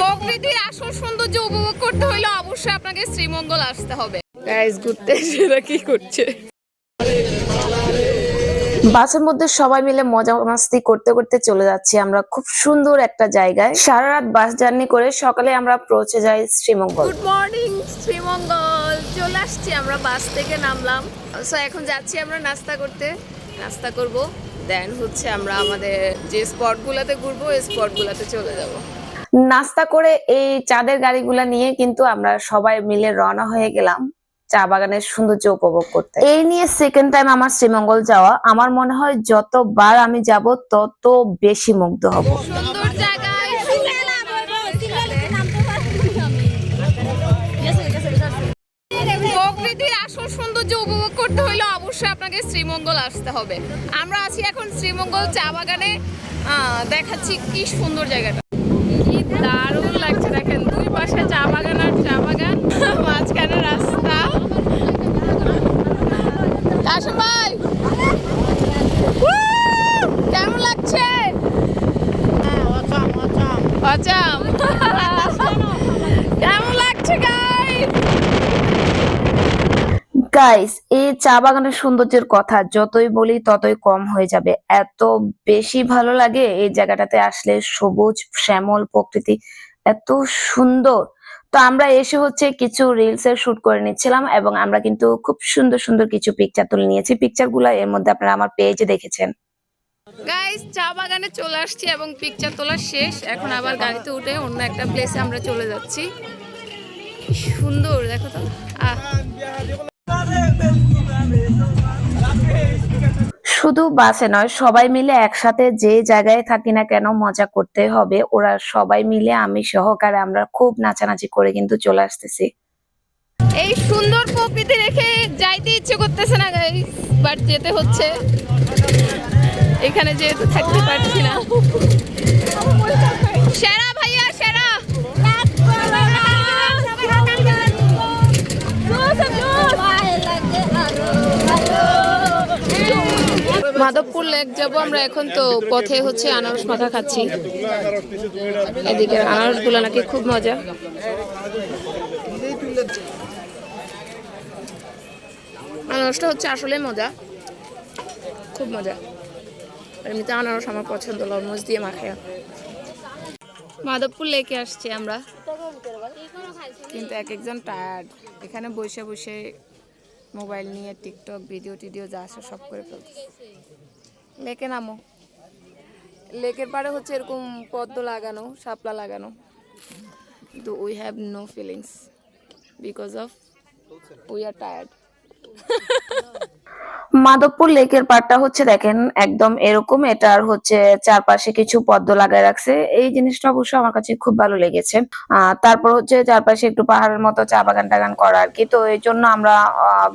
প্রকৃতির আসল সৌন্দর্য উপভোগ করতে হলে অবশ্যই আপনাকে শ্রীমঙ্গল আসতে হবে। গাইস ঘুরতে সেটা কি করছে? বাসের মধ্যে সবাই মিলে মজা মাস্তি করতে করতে চলে যাচ্ছি আমরা খুব সুন্দর একটা জায়গায়। সারা রাত বাস জার্নি করে সকালে আমরা পৌঁছে যাই শ্রীমঙ্গল। Good morning Sreemangal. চলে আসছি আমরা বাস থেকে নামলাম। সো এখন যাচ্ছি আমরা নাস্তা করতে। নাস্তা করব। দেন হচ্ছে আমরা আমাদের যে স্পট স্পটগুলোতে ঘুরবো ওই স্পটগুলোতে চলে যাব। নাস্তা করে এই চাঁদের গাড়িগুলা নিয়ে কিন্তু আমরা সবাই মিলে রওনা হয়ে গেলাম চা বাগানের সৌন্দর্য উপভোগ করতে। এই নিয়ে সেকেন্ড টাইম আমার শ্রীমঙ্গল যাওয়া আমার মনে হয় যতবার আমি যাব তত বেশি মুগ্ধ হব। সুন্দর জায়গায় প্রকৃতির আসল সৌন্দর্য উপভোগ করতে হলে অবশ্যই আপনাকে শ্রীমঙ্গল আসতে হবে। আমরা আছি এখন শ্রীমঙ্গল চা বাগানে। আহ, দেখাচ্ছি কি সুন্দর জায়গাটা। পাশে চা বাগান আর চা বাগান মাঝখানে রাস্তা। গাইস এই চা বাগানের সৌন্দর্যের কথা, যতই বলি ততই কম হয়ে যাবে। এত বেশি ভালো লাগে এই জায়গাটাতে আসলে সবুজ, শ্যামল প্রকৃতি। এত সুন্দর। তো আমরা এসে হচ্ছে কিছু রিলস এর শুট করে নিচ্ছিলাম এবং আমরা কিন্তু খুব সুন্দর সুন্দর কিছু পিকচার তুলে নিয়েছি। পিকচারগুলা এর মধ্যে আপনারা আমার পেজে দেখেছেন। গাইস চা বাগানে চলে আসছি এবং পিকচার তোলা শেষ। এখন আবার গাড়িতে উঠে অন্য একটা প্লেসে আমরা চলে যাচ্ছি। সুন্দর, দেখো তো। আহ। শুধু বাসে নয়, সবাই মিলে একসাথে যে জায়গায় থাকি না কেন মজা করতে হবে। ওরা সবাই মিলে আমি সহকারে আমরা খুব নাচানাচি করে কিন্তু চলে আসতেছি। এই সুন্দর প্রকৃতি রেখে যাইতে ইচ্ছে করতেছে না গাইস বাট যেতে হচ্ছে। এখানে যেহেতু থাকতে পারছি না। মাধবপুর লেক যাব, আমরা এখন তো পথে হচ্ছে আনারস মাখা খাচ্ছি। এদিকে আনারসগুলো নাকি খুব মজা। আনারসটা হচ্ছে আসলে মজা। খুব মজা। এমনিতে আনারস আমার পছন্দ লরমুজ দিয়ে মাখায়। মাধবপুর লেকে আসছি আমরা। কিন্তু এক একজন টায়ার্ড এখানে বসে বসে মোবাইল নিয়ে, টিকটক, ভিডিও টিডিও যা আসে সব করে ফেলতেছে। লেকে নামো। লেকের পাড়ে হচ্ছে এরকম পদ্ম লাগানো, শাপলা লাগানো। কিন্তু we have no feelings because of we are tired Madhabpur লেকের পাড়টা হচ্ছে দেখেন একদম এরকম এটার হচ্ছে চারপাশে কিছু পদ্ম লাগায় রাখছে। এই জিনিসটা অবশ্য আমার কাছে খুব ভালো লেগেছে। আহ তারপর হচ্ছে চারপাশে একটু পাহাড়ের মতো চা বাগান টাগান করা আর কি। তো এই জন্য আমরা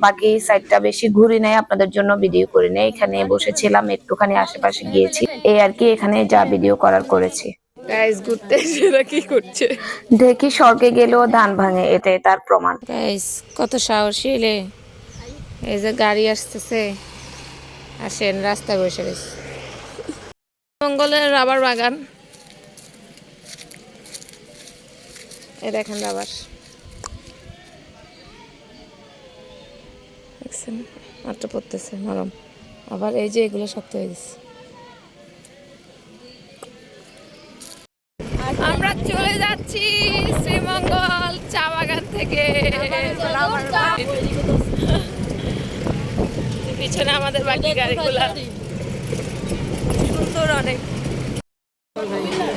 বাকি সাইডটা বেশি ঘুরি নাই আপনাদের জন্য ভিডিও করি নাই। এখানে বসেছিলাম একটুখানি আশেপাশে গিয়েছি। এই আর কি এখানে যা ভিডিও করার করেছি। গাইস ঘুরতে সেটা কি করছে। দেখি স্বর্গে গেলেও ধান ভাঙে এটাই তার প্রমাণ। গাইস কত সাহসী এই যে গাড়ি আসতেছে, আসেন, রাস্তায় বসে রয়েছে। মঙ্গলের রাবার বাগান। এই দেখেন রাবার। দেখছেন? মাত্র পড়তেছে, নরম। আবার এই যে এগুলো শক্ত হয়ে গেছে। আমরা চলে যাচ্ছি শ্রীমঙ্গল চা বাগান থেকে। পিছনে আমাদের বাকি গাড়িগুলা। সুন্দর অনেক।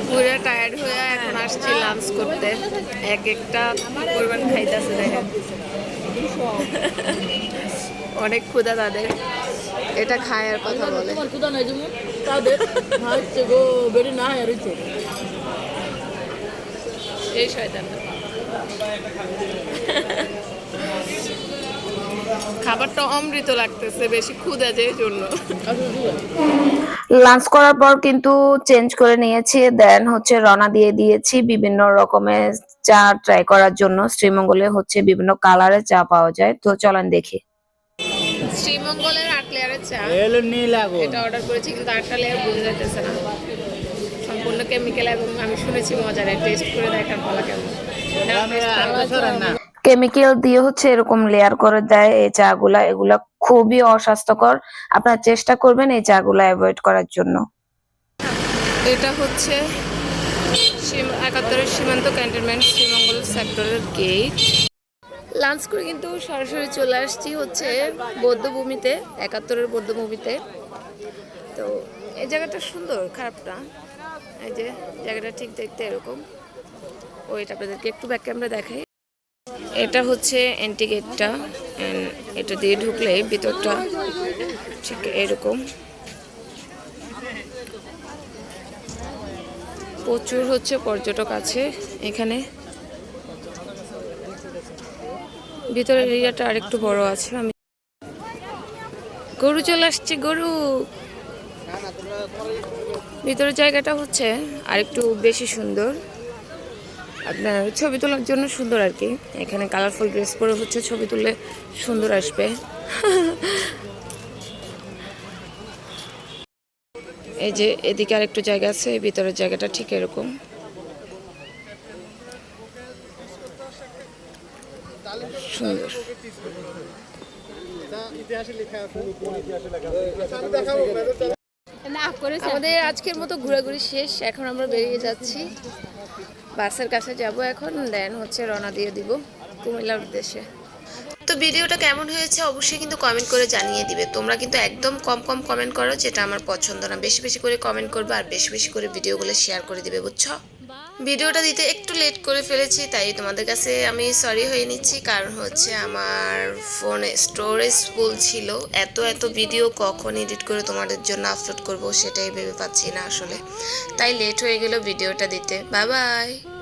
পুরো টায়ার্ড হয়ে এখন আসছি লাঞ্চ করতে। এক একটা পরিমাণ খাইতেছে দেখেন। অনেক ক্ষুধা তাদের। এটা খায়ার কথা বলে। ক্ষুদা নাই যেমন তাদের হচ্ছে গো বেরি না এই শয়তানটা। খাবারটা অমৃত লাগতেছে বেশি ক্ষুধা যে জন্য। লাঞ্চ করার পর কিন্তু চেঞ্জ করে নিয়েছি দেন হচ্ছে রওনা দিয়ে দিয়েছি বিভিন্ন রকমের চা ট্রাই করার জন্য। শ্রীমঙ্গলে হচ্ছে বিভিন্ন কালারের চা পাওয়া যায়। তো চলেন দেখি। শ্রীমঙ্গলের আট লেয়ারের চা। এলো নীলা গো এটা অর্ডার করেছি কিন্তু আটটা লেয়ার বোঝা যাইতেছে না। সম্পূর্ণ কেমিক্যাল এবং আমি শুনেছি মজার টেস্ট করে দেখার বলা কেমন। কেমিক্যাল দিয়ে হচ্ছে এরকম লেয়ার করে দেয় এই চা গুলা এগুলা খুবই অস্বাস্থ্যকর। আপনারা চেষ্টা করবেন এই চা গুলা অ্যাভয়েড করার জন্য। এটা হচ্ছে একাত্তরের সীমান্ত ক্যান্টনমেন্ট শ্রীমঙ্গল সেক্টরের গেট লাঞ্চ করে কিন্তু সরাসরি চলে আসছি হচ্ছে বৌদ্ধভূমিতে, একাত্তরের বৌদ্ধভূমিতে। তো এই জায়গাটা সুন্দর খারাপ না এই যে জায়গাটা ঠিক দেখতে এরকম। ওইটা আপনাদেরকে একটু ব্যাক ক্যামেরা দেখাই। এটা হচ্ছে এন্টি গেটটা এটা দিয়ে ঢুকলে ভিতরটা ঠিক এরকম। প্রচুর হচ্ছে পর্যটক আছে এখানে। ভিতরের এরিয়াটা আরেকটু বড় আছে, আমি গরু চলে আসছে, গরু। ভিতরের জায়গাটা হচ্ছে আরেকটু বেশি সুন্দর। আপনার ছবি তোলার জন্য সুন্দর আর কি। এখানে কালারফুল ড্রেস পরে হচ্ছে ছবি তুললে সুন্দর আসবে। এই যে এদিকে আরেকটু জায়গা আছে ভিতরের জায়গাটা ঠিক এরকম। আমাদের আজকের মতো ঘোরাঘুরি শেষ, এখন আমরা বেরিয়ে যাচ্ছি। বাসের কাছে যাব এখন দেন হচ্ছে রওনা দিয়ে দিব কুমিল্লার উদ্দেশ্যে। তো ভিডিওটা কেমন হয়েছে অবশ্যই কিন্তু কমেন্ট করে জানিয়ে দিবে। তোমরা কিন্তু একদম কম কম কমেন্ট করো, যেটা আমার পছন্দ না। বেশি বেশি করে কমেন্ট করবে আর বেশি বেশি করে ভিডিওগুলো শেয়ার করে দিবে, বুঝছ? ভিডিওটা দিতে একটু লেট করে ফেলেছি, তাই তোমাদের কাছে আমি সরি হয়ে নিচ্ছি। কারণ হচ্ছে আমার ফোনে স্টোরেজ ফুল ছিল। এত এত ভিডিও কখন এডিট করে তোমাদের জন্য আপলোড করব সেটাই ভেবে পাচ্ছি না আসলে। তাই লেট হয়ে গেল ভিডিওটা দিতে। Bye bye